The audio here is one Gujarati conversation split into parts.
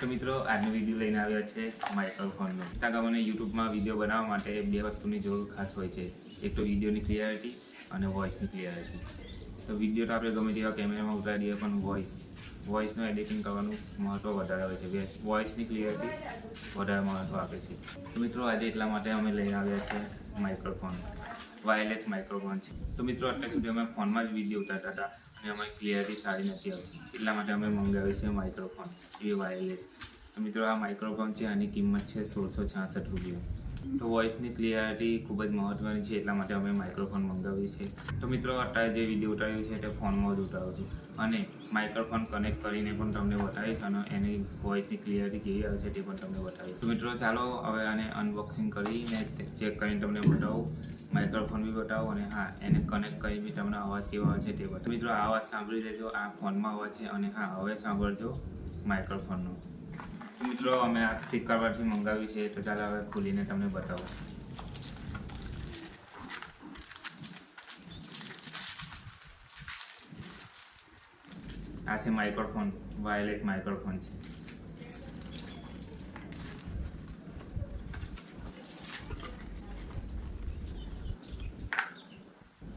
તો મિત્રો, આજનો વીડિયો લઈને આવ્યા છે માઇકલ ફોનનો મને યુટ્યુબમાં વીડિયો બનાવવા માટે બે વસ્તુની જરૂર ખાસ હોય છે. એક તો વિડીયોની ક્લિયરિટી અને વોઇસની ક્લિયરિટી તો વીડિયો તો આપણે ગમે તેવા કેમેરામાં ઉતારી દઈએ પણ વોઇસ વોઇસનું એડિટિંગ કરવાનું મહત્ત્વ વધારે હોય છે. વોઇસની ક્લિયરિટી વધારે મહત્ત્વ આપે છે. તો મિત્રો, આજે એટલા માટે અમે લઈને આવ્યા છે માઇક્રોફોન વાયરલેસ માઇક્રોફોન છે. તો મિત્રો, અત્યાર સુધી અમે ફોનમાં જ વીડિયો ઉતારતા હતા અને અમારી ક્લિયરિટી સારી નથી આવતી. એટલા માટે અમે મંગાવ્યું છે માઇક્રોફોન એ વાયરલેસ તો મિત્રો, આ માઇક્રોફોન છે, આની કિંમત છે સોળસો છાસઠ રૂપિયા. તો વોઇસની ક્લિયરિટી ખૂબ જ મહત્ત્વની છે, એટલા માટે અમે માઇક્રોફોન મંગાવ્યું છે. તો મિત્રો, અત્યારે જે વીડિયો ઉતાર્યું છે, તે ફોનમાં જ ઉતાર્યું છું. અને માઇક્રોફોન કનેક્ટ કરીને પણ તમને બતાવીશ અને એની વોઇસની ક્લિયરિટી કેવી આવશે તે પણ તમને બતાવીશ. તો મિત્રો, ચાલો હવે આને અનબોક્સિંગ કરીને ચેક કરીને તમને બતાવું. માઇક્રોફોન બી બતાવો અને હા, એને કનેક્ટ કરી બી તમને અવાજ કેવો આવે છે, તે બતાવો. મિત્રો, આ અવાજ સાંભળી લેજો, આ ફોનમાં અવાજ છે અને હા, હવે સાંભળજો માઇક્રોફોનનો મિત્રો, અમે આ ફ્લિપકાર્ટમાંથી મંગાવ્યું છે, તો ચાલો હવે ખોલીને તમને બતાવું. આ છે માઇક્રોફોન વાયરલેસ માઇક્રોફોન છે.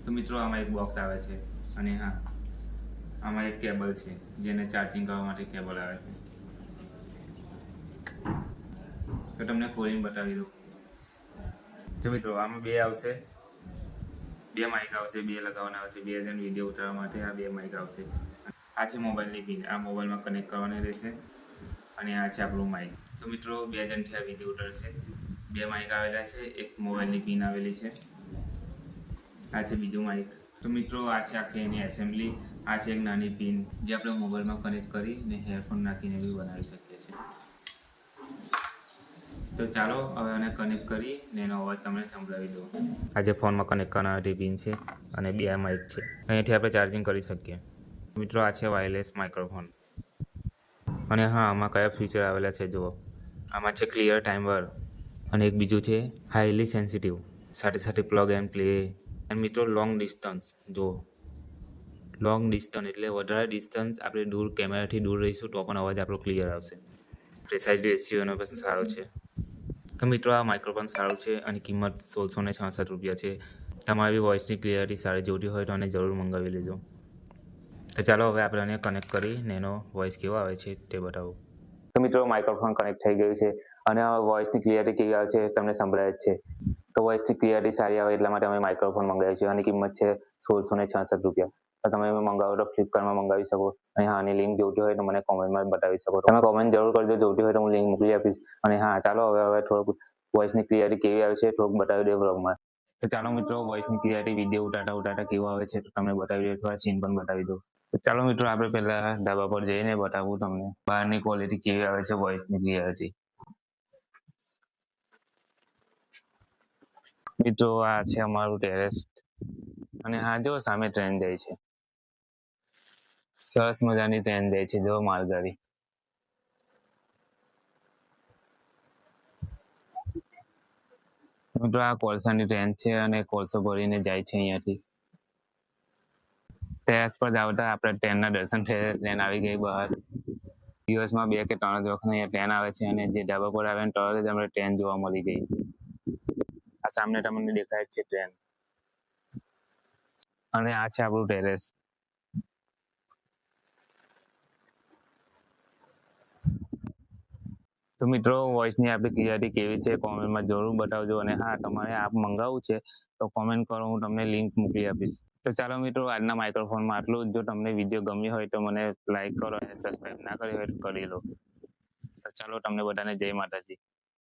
તો મિત્રો, આમાં એક બોક્સ આવે છે, અને હા, આમાં એક કેબલ છે, જેને ચાર્જિંગ કરવા માટે કેબલ આવે છે. તો તમને ખોલીને બતાવી દઉં. જો મિત્રો, આમાં બે આવશે. બે માઇક આવશે, બે લગાવવાના આવશે બે જણ વીડિયો ઉતારવા માટે આ બે માઇક આવશે. આ છે મોબાઈલની પિન આ મોબાઈલમાં કનેક્ટ કરવાની રહેશે. અને આ છે આપણું માઇક તો મિત્રો, બે જણથી આ વીડિયો ઉતારશે. બે માઇક આવેલા છે. એક મોબાઈલની પિન આવેલી છે. આ છે બીજું માઇક તો મિત્રો, આ છે આખી એની એસેમ્બલી આ છે એક નાની પિન જે આપણે મોબાઈલમાં કનેક્ટ કરીને હેડફોન નાખીને બી બનાવી શકીએ. તો ચાલો હવે આને કનેક્ટ કરી ને એનો અવાજ તમને સંભળાવી દઉં. આજે ફોનમાં કનેક્ટ કરનારી પિન છે અને બે માઇક છે. અહીંયાથી આપણે ચાર્જિંગ કરી શકીએ. મિત્રો, આ છે વાયરલેસ માઇક્રોફોન અને હા, આમાં કયા ફીચર આવેલા છે જુઓ. આમાં છે ક્લિયર ટાઈમર અને એક બીજું છે હાઈલી સેન્સિટિવ સાથે સાથે પ્લગ એન્ડ પ્લે અને મિત્રો લોંગ ડિસ્ટન્સ જુઓ. લોંગ ડિસ્ટન્સ એટલે વધારે ડિસ્ટન્સ આપણે દૂર કેમેરાથી દૂર રહીશું તો પણ અવાજ આપણો ક્લિયર આવશે. પ્રેસાઇઝ રેશિયોનો પણ સારો છે. તો મિત્રો, આ માઇક્રોફોન સારું છે અને કિંમત સોળસો ને છાસઠ રૂપિયા છે. તમારી વોઇસની ક્લિયરિટી સારી જોતી હોય તો આને જરૂર મંગાવી લેજો. તો ચાલો હવે આપણે આને કનેક્ટ કરીને એનો વોઇસ કેવો આવે છે તે બતાવો. તો મિત્રો માઇક્રોફોન કનેક્ટ થઈ ગયું છે અને વોઇસની ક્લિયરિટી કેવી આવે છે તમને સંભળાય જ છે. તો વોઇસની ક્લિયરિટી સારી આવે એટલા માટે અમે માઇક્રોફોન મંગાવ્યું છે અને કિંમત છે સોળસો ને છાસઠ રૂપિયા. તમે મંગાવો તો ફ્લિપકાર્ટમાં મંગાવી શકો. અને હા, આની લિંક જોઈતી હોય તો મને કોમેન્ટમાં બતાવી શકો. તમે કોમેન્ટ જરૂર કરજો, જોઈતી હોય તો હું લિંક મોકલી આપીશ. અને હા, ચાલો હવે હવે થોડુંક વોઇસની ક્લિયરિટી કેવી આવે છે થોડુંક બતાવી દે બ્લોગમાં તો ચાલો મિત્રો વોઇસની ક્લિયરિટી વીડિયો ઉટાટા ઉટાટા કેવો આવે છે તો તમને બતાવી દઉં, થોડા સીન પણ બતાવી દઉં. ચાલો મિત્રો, આપણે પહેલા ધાબા પર જઈને બતાવું તમને બહારની ક્વોલિટી કેવી આવે છે વોઇસની ક્લિયરિટી મિત્રો, આ છે અમારું ટેરેસ અને હા, જો સામે ટ્રેન જાય છે. સરસ મજાની ટ્રેન જાય છે, જો માલગાડી. મિત્રો, આ કોલસાની ટ્રેન છે અને કોલસો ભરીને જાય છે અહીંયાથી. ટેરેસ પર આવતા આપણે ટ્રેનના દર્શન થયા ટ્રેન આવી ગઈ બહાર. દિવસમાં બે કે ત્રણ વખત અહીંયા ટ્રેન આવે છે અને જે ધાબા પર આવે તરત જ અમને ટ્રેન જોવા મળી ગઈ. આ સામે તમને દેખાય છે ટ્રેન અને આ છે આપણું ટેરેસ તો મિત્રો વોઇસની આપણી ક્લિયરિટી કેવી છે કોમેન્ટમાં જરૂર બતાવજો અને હા, તમારે આપ મંગાવવું છે, તો કોમેન્ટ કરો, હું તમને લિંક મોકલી આપીશ. તો ચાલો મિત્રો, આજના માઇક્રોફોનમાં આટલું જ. તમને વીડિયો ગમ્યો હોય તો મને લાઇક કરો અને સબસ્ક્રાઇબ ના કરી હોય તો કરી લો. તો ચાલો, તમને બધાને જય માતાજી.